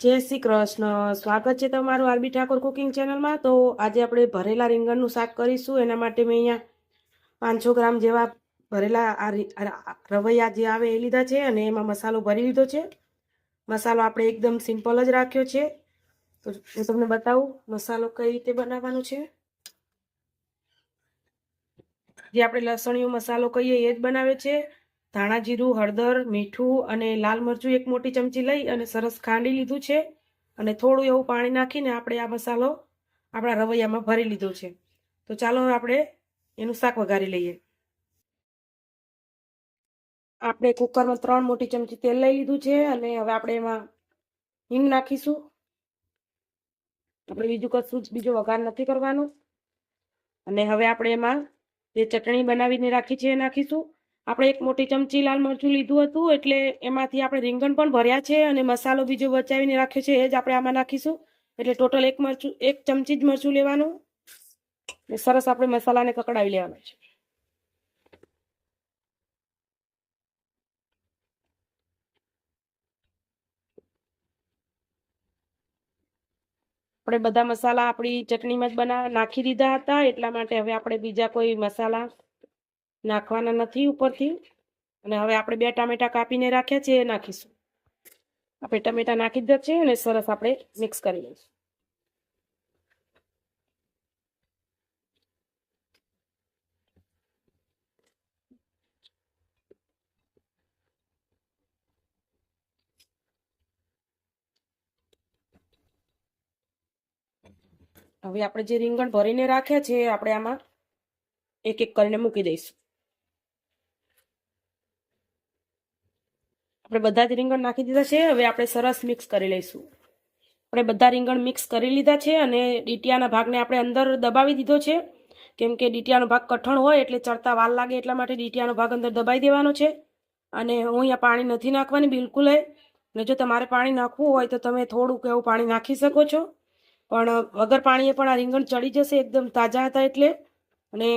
જય શ્રી કૃષ્ણ. સ્વાગત છે તમારું આરબી ઠાકોર કુકિંગ ચેનલમાં. તો આજે આપણે ભરેલા રીંગણનું શાક કરીશું. એના માટે મેં અહીંયા પાંચસો ગ્રામ જેવા ભરેલા રવૈયા જે આવે એ લીધા છે અને એમાં મસાલો ભરી લીધો છે. મસાલો આપણે એકદમ સિમ્પલ જ રાખ્યો છે. તો હું તમને બતાવું મસાલો કઈ રીતે બનાવવાનો છે. જે આપણે લસણીયો મસાલો કહીએ એ જ બનાવે છે. ધાણા જીરું, હળદર, મીઠું અને લાલ મરચું એક મોટી ચમચી લઈ અને સરસ ખાંડી લીધું છે. અને થોડું એવું પાણી નાખીને આપણે આ મસાલો આપણા રવૈયામાં ભરી લીધો છે. તો ચાલો આપણે એનું શાક વઘારી લઈએ. આપણે કુકરમાં ત્રણ મોટી ચમચી તેલ લઈ લીધું છે અને હવે આપણે એમાં હિંગ નાખીશું. આપણે બીજું કશું બીજો વઘાર નથી કરવાનો. અને હવે આપણે એમાં જે ચટણી બનાવીને રાખી છે એ નાખીશું. આપણે એક મોટી ચમચી લાલ મરચું લીધું હતું, એટલે એમાંથી આપણે રીંગણ પણ ભર્યા છે અને મસાલો બીજો બચાવીને રાખ્યો છે, એ જ આપણે આમાં નાખીશું. એટલે ટોટલ એક મરચું, એક ચમચી જ મરચું લેવાનું. સરસ આપણે મસાલાને કકડાવી લેવાનો છે. આપણે બધા મસાલા આપણી ચટણીમાં જ બના, નાખી દીધા હતા, એટલા માટે હવે આપણે બીજા કોઈ મસાલા નાખવાના નથી ઉપરથી. અને હવે આપણે બે ટામેટા કાપીને રાખ્યા છે, એ નાખીશું. આપણે ટમેટા નાખી દીધા છે અને સરસ આપણે મિક્સ કરી લઈશું. હવે આપણે જે રીંગણ ભરીને રાખ્યા છે આપણે આમાં એક એક કરીને મૂકી દઈશું. આપણે બધા જ રીંગણ નાખી દીધા છે, હવે આપણે સરસ મિક્સ કરી લઈશું. આપણે બધા રીંગણ મિક્સ કરી લીધા છે અને ડીટિયાના ભાગને આપણે અંદર દબાવી દીધો છે. કેમ કે ડીટિયાનો ભાગ કઠણ હોય એટલે ચડતા વાર લાગે એટલા માટે ડીટિયાનો ભાગ અંદર દબાઈ દેવાનો છે. અને હું અહીંયા પાણી નથી નાખવાની, બિલકુલ ને જો તમારે પાણી નાખવું હોય તો તમે થોડુંક એવું પાણી નાખી શકો છો. પણ વગર પાણીએ પણ આ રીંગણ ચડી જશે, એકદમ તાજા હતા એટલે. અને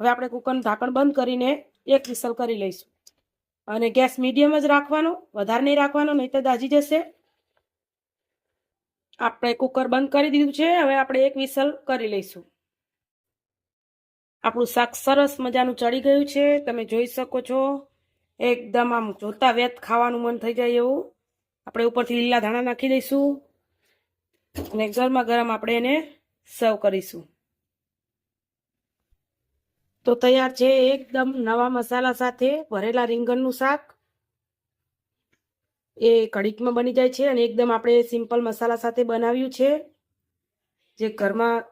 હવે આપણે કુકરનું ઢાંકણ બંધ કરીને એક વિસલ કરી લઈશું. અને ગેસ મીડિયમ જ રાખવાનો, વધારે નહીં રાખવાનો, નહીં તો દાજી જશે. આપણે કુકર બંધ કરી દીધું છે, હવે આપણે એક વિસલ કરી લઈશું. આપણું શાક સરસ મજાનું ચડી ગયું છે, તમે જોઈ શકો છો. એકદમ આમ જોતા વેત ખાવાનું મન થઈ જાય એવું. આપણે ઉપરથી લીલા ધાણા નાખી દઈશું અને ગરમા ગરમ આપણે એને સર્વ કરીશું. તો તૈયાર છે એકદમ નવા મસાલા સાથે ભરેલા રીંગણનું શાક. એ કઢીકમાં બની જાય છે અને એકદમ આપણે સિમ્પલ મસાલા સાથે બનાવ્યું છે. જે ઘરમાં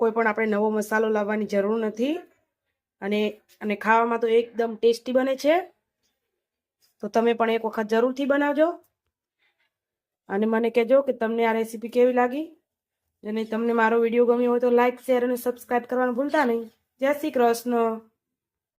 કોઈ પણ આપણે નવો મસાલો લાવવાની જરૂર નથી. અને અને ખાવામાં તો એકદમ ટેસ્ટી બને છે. તો તમે પણ એક વખત જરૂરથી બનાવજો. અને મને કહેજો કે તમને આ રેસીપી કેવી લાગી? અને તમને મારો વીડિયો ગમ્યો હોય તો લાઇક શેર અને સબસ્ક્રાઈબ કરવાનું ભૂલતા નહીં. જય શ્રી કૃષ્ણ.